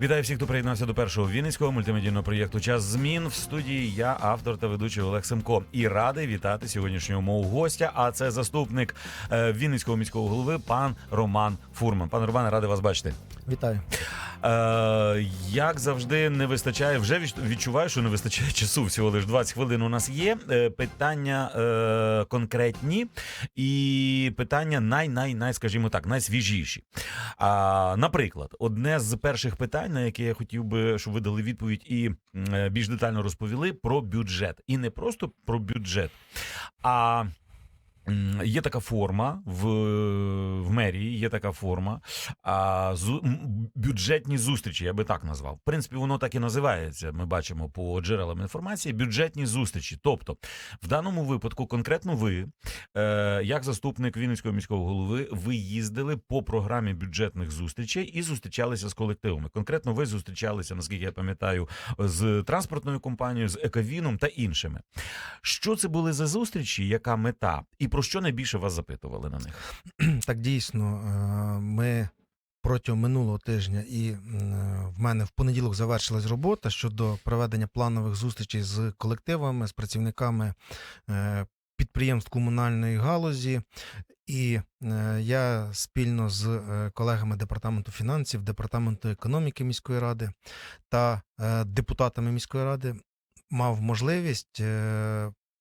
Вітаю всіх, хто приєднався до першого вінницького мультимедійного проєкту Час змін в студії. Я автор та ведучий Олег Семко. І радий вітати сьогоднішнього мого гостя. А це заступник е, Вінницького міського голови, пан Роман Фурман. Пане Романе, радий вас бачити. Вітаю. Е, як завжди, не вистачає. Вже відчуваю, що не вистачає часу. Всього лише 20 хвилин у нас є. Е, питання е, конкретні і питання най-най-най, скажімо так, найсвіжіші. А, наприклад, одне з перших питань, на яке я хотів би, щоб ви дали відповідь і е, більш детально розповіли про бюджет. І не просто про бюджет, а. Є така форма в, в мерії, є така форма. А, зу, бюджетні зустрічі, я би так назвав. В принципі, воно так і називається. Ми бачимо по джерелам інформації. Бюджетні зустрічі. Тобто, в даному випадку, конкретно ви, е, як заступник Вінницького міського голови, ви їздили по програмі бюджетних зустрічей і зустрічалися з колективами. Конкретно ви зустрічалися, наскільки я пам'ятаю, з транспортною компанією, з Ековіном та іншими. Що це були за зустрічі? Яка мета? І про що найбільше вас запитували на них? Так дійсно, е, ми протягом минулого тижня і е, в мене в понеділок завершилась робота щодо проведення планових зустрічей з колективами, з працівниками е, підприємств комунальної галузі. І я спільно з колегами департаменту фінансів, департаменту економіки міської ради та депутатами міської ради мав можливість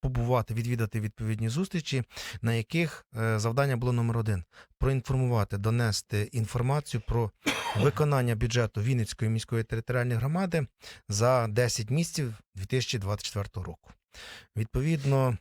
побувати, відвідати відповідні зустрічі, на яких е, завдання було номер один проінформувати, донести інформацію про виконання бюджету Вінницької міської територіальної громади за 10 місяців 2024 року. Відповідно,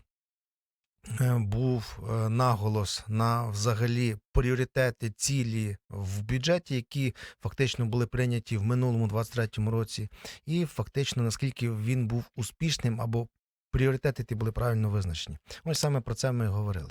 е, був е, наголос на взагалі пріоритети, цілі в бюджеті, які фактично були прийняті в минулому 23-му році, і фактично наскільки він був успішним або пріоритети ті були правильно визначені. Ось саме про це ми говорили.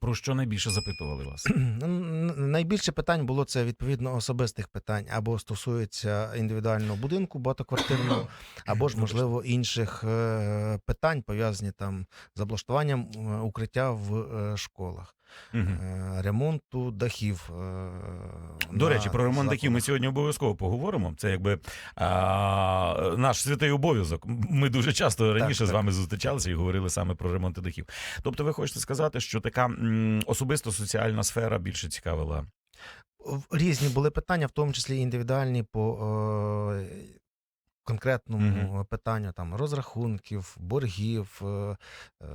Про що найбільше запитували вас? Ну, Найбільше питань було це відповідно особистих питань, або стосується індивідуального будинку багатоквартирного, або ж, можливо, інших е, питань, пов'язані там з облаштуванням е, укриття в е, школах, Е, ремонту дахів. е, До речі, про ремонт дахів ми сьогодні обов'язково поговоримо. Це якби а, наш святий обов'язок. Ми дуже часто раніше так. з вами зустрічалися і говорили саме про ремонт дахів. Тобто, ви хочете сказати, що така особисто соціальна сфера більше цікавила. Різні були питання, в тому числі індивідуальні по конкретному питанню там розрахунків, боргів, е, е,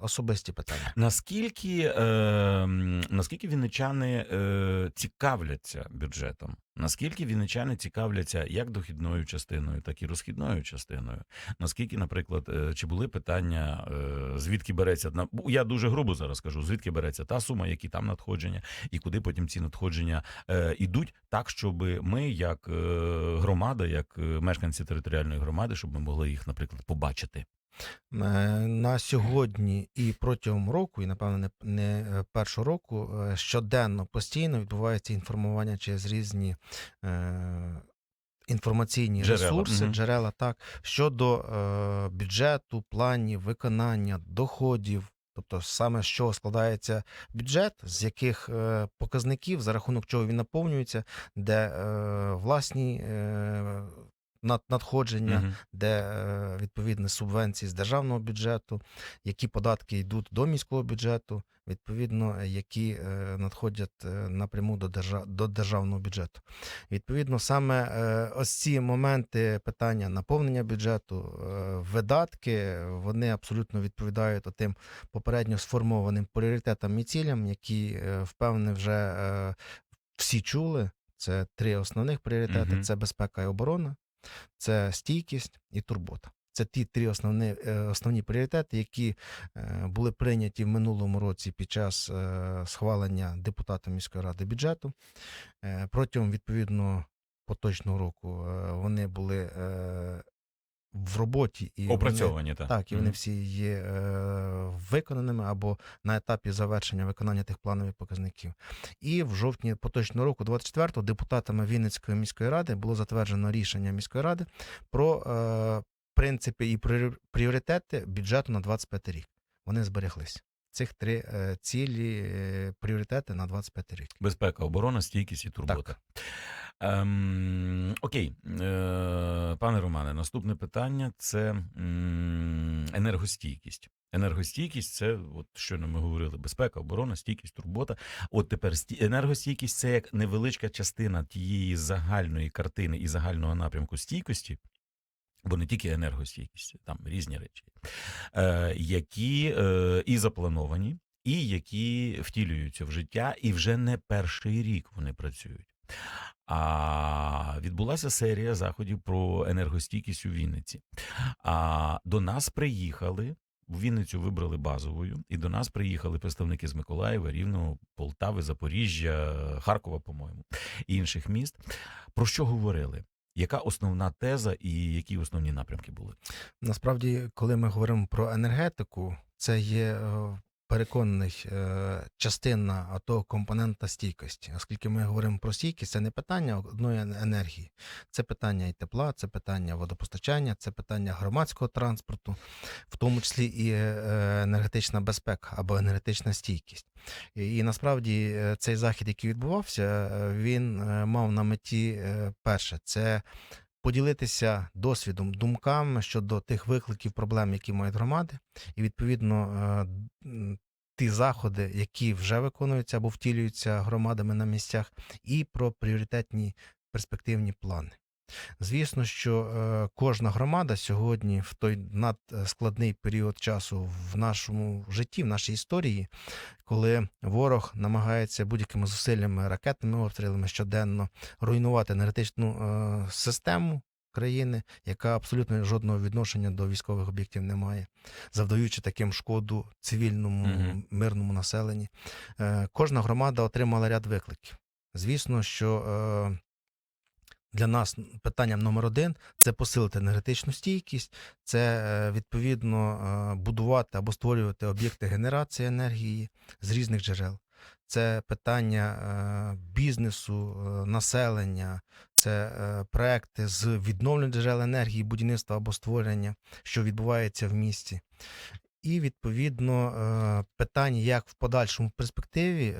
особисті питання. Наскільки, е, наскільки вінничани е, цікавляться бюджетом? Наскільки вінничани цікавляться як дохідною частиною, так і розхідною частиною? Наскільки, наприклад, е, чи були питання, е, звідки береться я дуже грубо зараз кажу, звідки береться та сума, які там надходження, і куди потім ці надходження е, ідуть, так щоб ми, як е, громада, як е, мешканці територіальної громади, щоб ми могли їх, наприклад, побачити. Е, На сьогодні і протягом року, і напевно не, е, першого року, е, щоденно постійно відбувається інформування через різні інформаційні Джерела, ресурси, мгм. джерела так щодо е, бюджету, планів, виконання, доходів. Тобто саме з чого складається бюджет, з яких е, показників, за рахунок чого він наповнюється, де е, власні е, надходження, Мгм. де е, відповідні субвенції з державного бюджету, які податки йдуть до міського бюджету, відповідно, які е, надходять е, напряму до, держа... до державного бюджету. Відповідно, саме ось ці моменти питання наповнення бюджету, видатки, вони абсолютно відповідають тим попередньо сформованим пріоритетам і цілям, які впевнений вже всі чули. Це три основних пріоритети: Мгм. це безпека і оборона, це стійкість і турбота. Це ті три основні, е, основні пріоритети, які е, були прийняті в минулому році під час е, схвалення депутатом міської ради бюджету. Протягом відповідно поточного року вони були в роботі і вони- Опрацьовані, так. так, і вони всі є е, виконаними або на етапі завершення виконання тих планових показників. І в жовтні поточного року, 24-го, депутатами Вінницької міської ради було затверджено рішення міської ради про е, принципи і пріоритети бюджету на 25 рік. Вони збереглись. Цих три е, цілі, е, пріоритети на 25 рік. Безпека, оборона, стійкість і турбота. Ем, окей. Е, пане Романе, наступне питання це енергостійкість. Енергостійкість це, от щойно ми говорили, безпека, оборона, стійкість, турбота. От тепер енергостійкість це як невеличка частина тієї загальної картини і загального напрямку стійкості, бо не тільки енергостійкість, там різні речі, е, які е, і заплановані, і які втілюються в життя, і вже не перший рік вони працюють. А відбулася серія заходів про енергостійкість у Вінниці. А до нас приїхали. В Вінницю вибрали базовою, і до нас приїхали представники з Миколаєва, Рівного, Полтави, Запоріжжя, Харкова, по-моєму, і інших міст. Про що говорили? Яка основна теза і які основні напрямки були? Насправді, коли ми говоримо про енергетику, це є е, переконаний е, частина того компонента стійкості. Оскільки ми говоримо про стійкість, це не питання одної енергії, це питання і тепла, це питання водопостачання, це питання громадського транспорту, в тому числі і е, енергетична безпека або енергетична стійкість. І, насправді е, цей захід, який відбувався, він мав на меті перше, це поділитися досвідом, думками щодо тих викликів, проблем, які мають громади, і відповідно е, ті заходи, які вже виконуються або втілюються громадами на місцях, і про пріоритетні перспективні плани. Звісно, що е, кожна громада сьогодні в той надскладний період часу в нашому житті, в нашій історії, коли ворог намагається будь-якими зусиллями, ракетними обстрілами щоденно руйнувати енергетичну е, систему країни, яка абсолютно жодного відношення до військових об'єктів не має, завдаючи таким шкоду цивільному Мгм. мирному населенні. Е, кожна громада отримала ряд викликів. Звісно, що для нас питанням номер один це посилити енергетичну стійкість, це е, відповідно е, будувати або створювати об'єкти генерації енергії з різних джерел. Це питання е, бізнесу, населення, це проекти з відновлення джерел енергії, будівництва або створення, що відбувається в місті. І відповідно питання, як в подальшому перспективі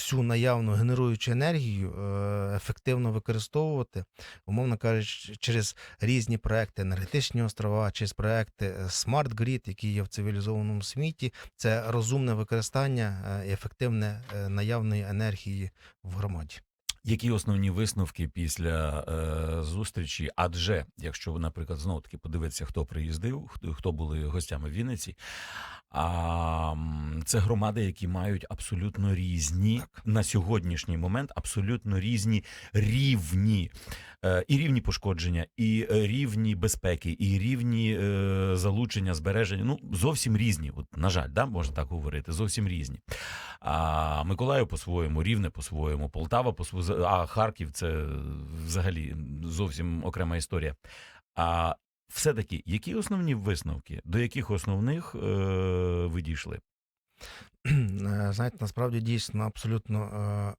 всю наявну генеруючу енергію е, ефективно використовувати, умовно кажучи, через різні проекти енергетичні острова, через проекти е, Smart Grid, які є в цивілізованому світі. Це розумне використання е, і ефективне наявної енергії в громаді. Які основні висновки після е, зустрічі? Адже якщо наприклад, знову таки подивитися, хто приїздив, хто, хто були гостями в Вінниці, а це громади, які мають абсолютно різні на сьогоднішній момент, абсолютно різні рівні. Е, і рівні пошкодження, і е, рівні безпеки, і рівні е, залучення, збереження. Ну зовсім різні. От, на жаль, да, можна так говорити, зовсім різні. А Миколаїв по-своєму, Рівне по-своєму, Полтава по-своєму, а Харків це взагалі зовсім окрема історія. А все-таки, які основні висновки, до яких основних е, ви дійшли? Е, Знаєте, насправді дійсно абсолютно е,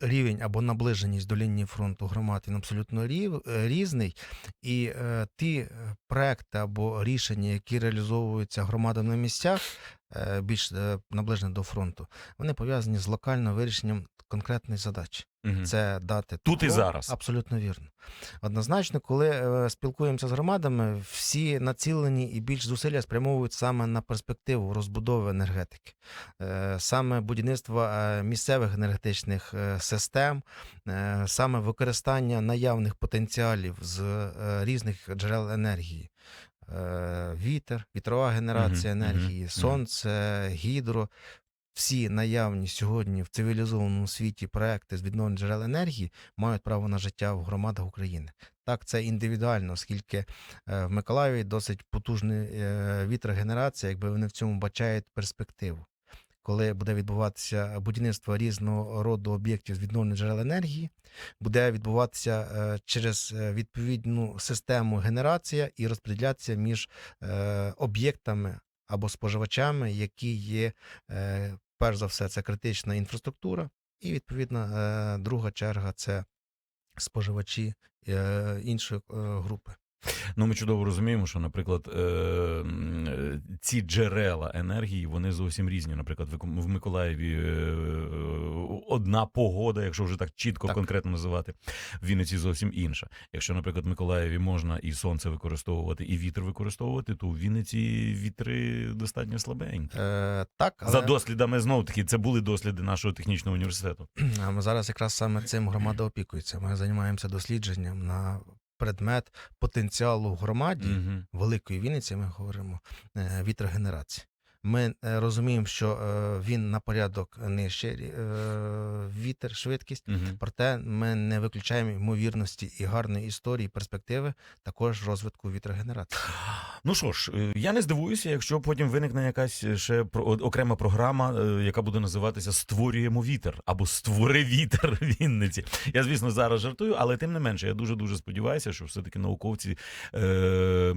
рівень або наближеність до лінії фронту громад він абсолютно рів, е, різний. І е, ті е, проекти або рішення, які реалізовуються громадами на місцях, більш е, наближені до фронту, вони пов'язані з локальним вирішенням конкретної задачі. Мгм. Це дати Тут і зараз. Абсолютно вірно. Однозначно, коли е, спілкуємося з громадами, всі націлені і більш зусилля спрямовують саме на перспективу розбудови енергетики, Е, саме будівництво е, місцевих енергетичних е, систем, е, саме використання наявних потенціалів з е, різних джерел енергії. Е, Вітер, вітрова генерація енергії, сонце, гідро. Всі наявні сьогодні в цивілізованому світі проекти з відновлення джерел енергії мають право на життя в громадах України. Так, це індивідуально, оскільки е, в Миколаєві досить потужна е, вітрогенерація, якби вони в цьому бачають перспективу. Коли буде відбуватися будівництво різного роду об'єктів з відновлення джерел енергії, буде відбуватися е, через е, відповідну систему генерація і розподілятися між е, об'єктами або споживачами, які є, перш за все, це критична інфраструктура, і відповідно е, друга черга це споживачі іншої групи. Ну, ми чудово розуміємо, що, наприклад, е, е, ці джерела енергії вони зовсім різні. Наприклад, в Миколаєві е, одна погода, якщо вже так чітко Так. конкретно називати, в Вінниці зовсім інша. Якщо, наприклад, в Миколаєві можна і сонце використовувати, і вітер використовувати, то у Вінниці вітри достатньо слабенькі. Е, так, але За дослідами знов таки, це були досліди нашого технічного університету. А ми зараз якраз саме цим громада опікується. Ми займаємося дослідженням на предмет потенціалу в громаді угу. Великої Вінниці. Ми говоримо е, вітрогенерації. Ми е, розуміємо, що е, він на порядок нижче е, вітер, швидкість. Мгм. Проте ми не виключаємо ймовірності і гарної історії, перспективи також розвитку вітрогенерації. Ну що ж, я не здивуюся, якщо потім виникне якась ще окрема програма, яка буде називатися Створюємо вітер або Створи вітер Вінниці. Я, звісно, зараз жартую, але тим не менше, я дуже дуже сподіваюся, що все-таки науковці е,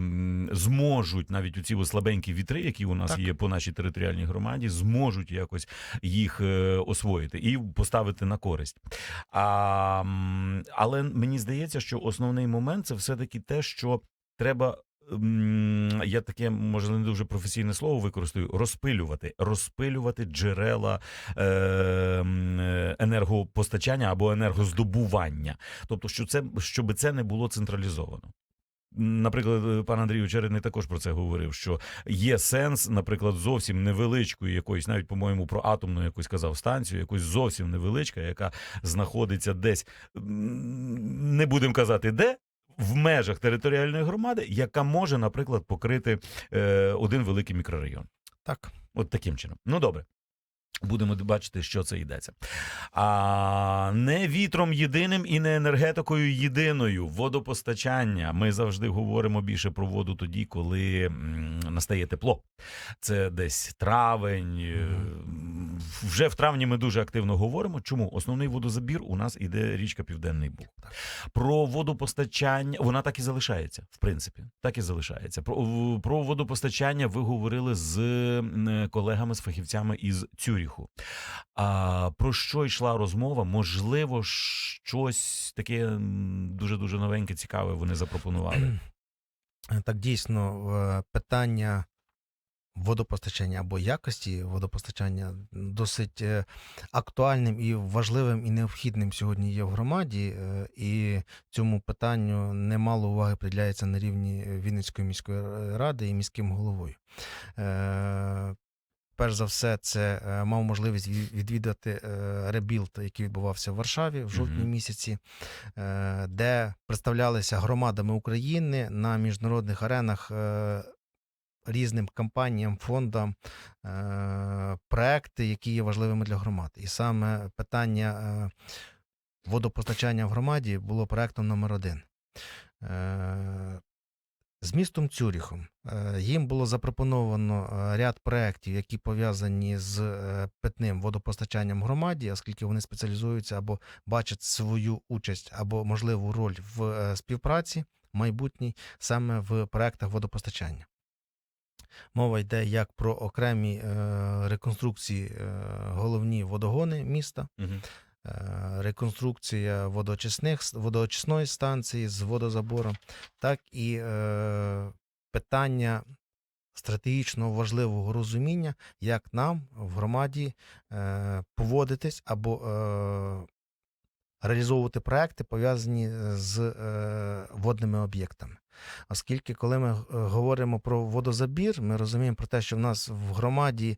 зможуть навіть у ці слабенькі вітри, які у нас Так. є по нашій територіальній громаді, зможуть якось їх е, освоїти і поставити на користь. А, але мені здається, що основний момент це все-таки те, що треба. Я таке може не дуже професійне слово використаю розпилювати, розпилювати джерела е, е, енергопостачання або енергоздобування. Тобто, що це щоб це не було централізовано. Наприклад, е, пан Андрій Очередний також про це говорив, що є сенс, наприклад, зовсім невеличкої якоїсь, навіть по-моєму, про атомну якусь казав станцію, якусь зовсім невеличка, яка знаходиться десь, не будемо казати, де. В межах територіальної громади, яка може, наприклад, покрити е, один великий мікрорайон. Так. От таким чином. Ну добре. Будемо бачити, що це йдеться. А не вітром єдиним і не енергетикою єдиною. Водопостачання. Ми завжди говоримо більше про воду тоді, коли настає тепло. Це десь травень. е, Вже в травні ми дуже активно говоримо. Чому? Основний водозабір у нас іде річка Південний Буг. Про водопостачання вона так і залишається, в принципі. Так і залишається. Про, про водопостачання ви говорили з колегами, з фахівцями із Цюріху. А про що йшла розмова? Можливо, щось таке дуже дуже новеньке, цікаве вони запропонували. Так, дійсно, е, питання водопостачання або якості водопостачання досить е, актуальним і важливим і необхідним сьогодні є в громаді, е, і цьому питанню немало уваги приділяється на рівні Вінницької міської ради і міським головою. Перш за все, це е, мав можливість відвідати е, ребілд, який відбувався в Варшаві в жовтні Мгм. місяці, е, де представлялися громадами України на міжнародних аренах е, різним компаніям, фондам е, проекти, які є важливими для громад. І саме питання е, водопостачання в громаді було проектом номер один. Е, З містом Цюріхом е, їм було запропоновано е, ряд проєктів, які пов'язані з е, питним водопостачанням громаді, оскільки вони спеціалізуються або бачать свою участь або можливу роль в співпраці майбутній саме в проектах водопостачання. Мова йде як про окремі реконструкції головні водогони міста, Мгм. Е, реконструкція водоочисних, водоочисної станції з водозабором, так і е, питання стратегічно важливого розуміння, як нам в громаді е, поводитись або реалізовувати проекти, пов'язані з водними об'єктами. Оскільки, коли ми говоримо про водозабір, ми розуміємо про те, що в нас в громаді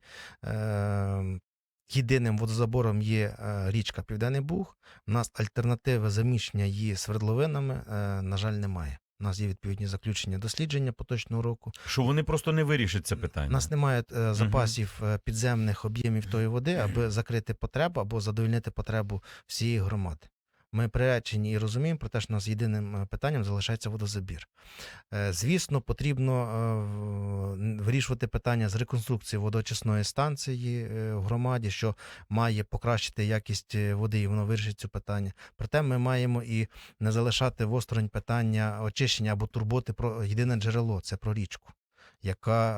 єдиним водозабором є е, річка Південний Буг. У нас альтернативи заміщення її свердловинами, е, на жаль, немає. У нас є відповідні заключення дослідження поточного року. Що вони просто не вирішать це питання. У нас немає е, запасів підземних об'ємів тої води, аби закрити потребу або задовольнити потребу всієї громади. Ми приречені і розуміємо про те, що нас єдиним е, питанням залишається водозабір. Е, Звісно, потрібно е, вирішувати питання з реконструкції водоочисної станції в громаді, що має покращити якість води, і воно вирішить це питання. Проте ми маємо і не залишати восторонь питання очищення або турботи про єдине джерело це про річку. Яка,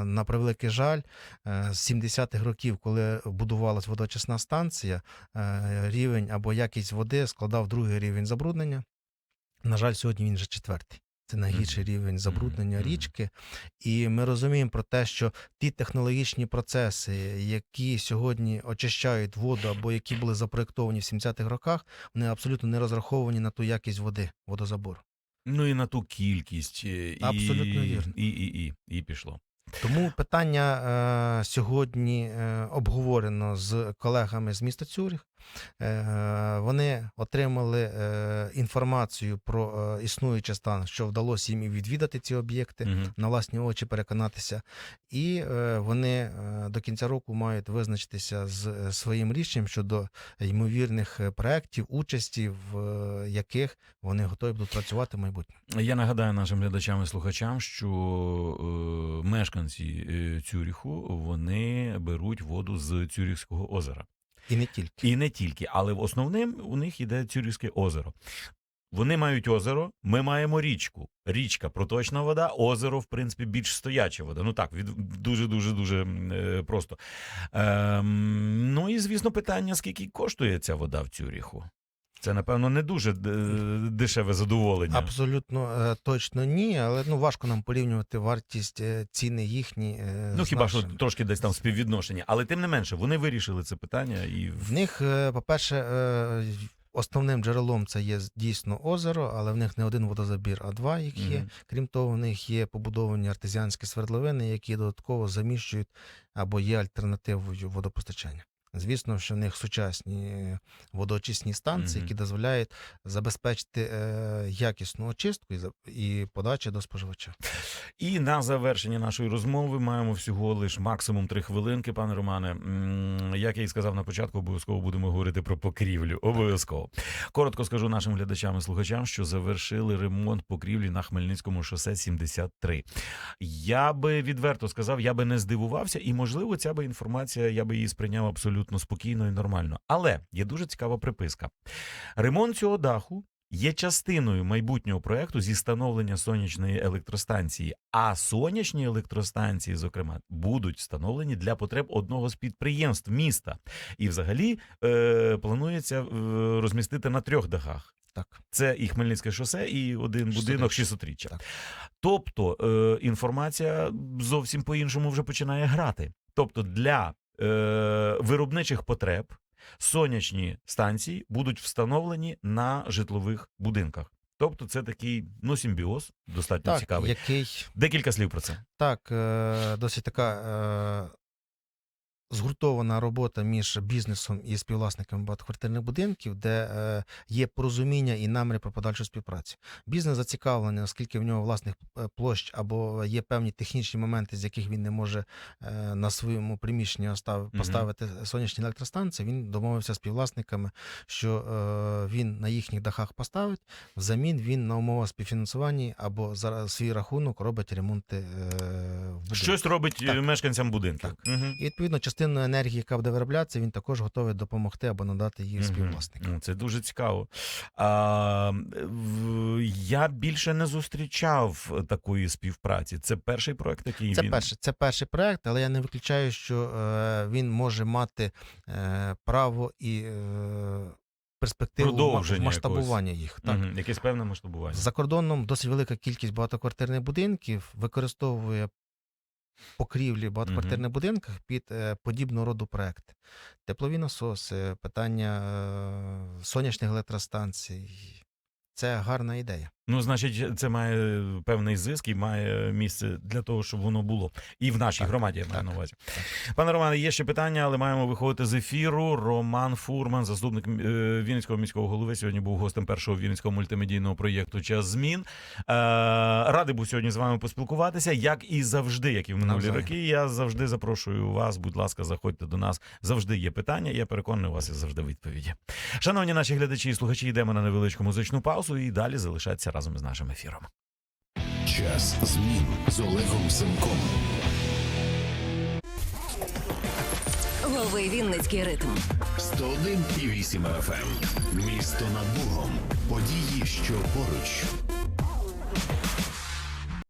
е, на превеликий жаль, е, з 70-х років, коли будувалась водочисна станція, е, рівень або якість води складав другий рівень забруднення. На жаль, сьогодні він вже четвертий. Це найгірший рівень забруднення річки. І ми розуміємо про те, що ті технологічні процеси, які сьогодні очищають воду або які були запроєктовані в 70-х роках, вони абсолютно не розраховані на ту якість води, водозабору. Ну і на ту кількість. е, І, Абсолютно вірно. І, і, і, і пішло. Тому питання е, сьогодні е, обговорено з колегами з міста Цюріх. Е, вони отримали е, інформацію про е, існуючий стан, що вдалося їм і відвідати ці об'єкти, Мгм. на власні очі переконатися. І вони до кінця року мають визначитися з своїм рішенням щодо ймовірних проєктів, участі, в яких вони готові будуть працювати в майбутньому. Я нагадаю нашим глядачам і слухачам, що мешканці Цюріху вони беруть воду з Цюріхського озера. І не тільки. І не тільки, але в основним у них йде Цюрівське озеро. Вони мають озеро, ми маємо річку. Річка проточна вода, озеро, в принципі, більш стояча вода. Ну так, від дуже дуже дуже е, просто. Е, ну і звісно, питання: скільки коштує ця вода в Цюріху? Це, напевно, не дуже е, дешеве задоволення. Абсолютно е, точно ні, але ну важко нам порівнювати вартість е, ціни їхні. Ну хіба що трошки десь там співвідношення, але тим не менше, вони вирішили це питання і в них, по-перше, основним джерелом це є дійсно озеро, але в них не один водозабір, а два їх є. Мгм. Крім того, в них є побудовані артезіанські свердловини, які додатково заміщують або є альтернативою водопостачання. Звісно, що в них сучасні водоочисні станції, які дозволяють забезпечити е, якісну очистку і, і подачу до споживача. І на завершення нашої розмови маємо всього лиш максимум три хвилинки, пане Романе. Як я і сказав на початку, обов'язково будемо говорити про покрівлю. Обов'язково. Коротко скажу нашим глядачам і слухачам, що завершили ремонт покрівлі на Хмельницькому шосе 73. Я би відверто сказав, я би не здивувався, і можливо, ця би інформація я би її сприйняв абсолютно спокійно і нормально. Але є дуже цікава приписка. Ремонт цього даху є частиною майбутнього проекту зі встановлення сонячної електростанції. А сонячні електростанції, зокрема, будуть встановлені для потреб одного з підприємств міста. І взагалі е, планується е, розмістити на трьох дахах. Так. Це і Хмельницьке шосе, і один будинок 600-річчя. 600-річчя. Тобто е, інформація зовсім по-іншому вже починає грати. Тобто для виробничих потреб сонячні станції будуть встановлені на житлових будинках. Тобто, це такий ну симбіоз, достатньо Так, цікавий. який Декілька слів про це. Так, е, досить така е, згуртована робота між бізнесом і співвласниками багатоквартирних будинків, де е, є порозуміння і наміри про подальшу співпрацю. Бізнес зацікавлений, оскільки в нього власних е, площ або є певні технічні моменти, з яких він не може е, на своєму приміщенні поставити сонячні електростанції. Він домовився з співвласниками, що він на їхніх дахах поставить. Взамін він на умовах співфінансування або за свій рахунок робить ремонти в будинку. Щось робить Так. мешканцям будинків. Так. Мгм. І відповідно частину енергії, яка буде вироблятися, він також готовий допомогти або надати її співвласникам. Ну, Це дуже цікаво. А, в- я більше не зустрічав такої співпраці. Це перший проект, який Це він перший, це перший проект, але я не виключаю, що е, він може мати е, право і е, перспективу масштабування їх. Так. Мгм, якесь певне масштабування. За кордоном досить велика кількість багатоквартирних будинків використовує покрівлі в багатоквартирних будинках під е, подібного роду проекти. Теплові насоси, питання е, сонячних електростанцій. Це гарна ідея. Ну, значить, це має певний зиск і має місце для того, щоб воно було. І в нашій Так, громаді я маю так, на увазі. Пане Романе, є ще питання, але маємо виходити з ефіру. Роман Фурман, заступник е, Вінницького міського голови, сьогодні був гостем першого вінницького мультимедійного проєкту Час змін. Е, радий був сьогодні з вами поспілкуватися. Як і завжди, як і в минулі роки. Я завжди запрошую вас. Будь ласка, заходьте до нас. Завжди є питання. Я переконаний, у вас є завжди відповіді. Шановні наші глядачі і слухачі, йдемо на невеличку музичну паузу і далі залишайтеся разом із нашим ефіром. Час змін з Олегом Семком. Лови Вінницький ритм. 101,8 FM. Місто над Богом. Події, що поруч.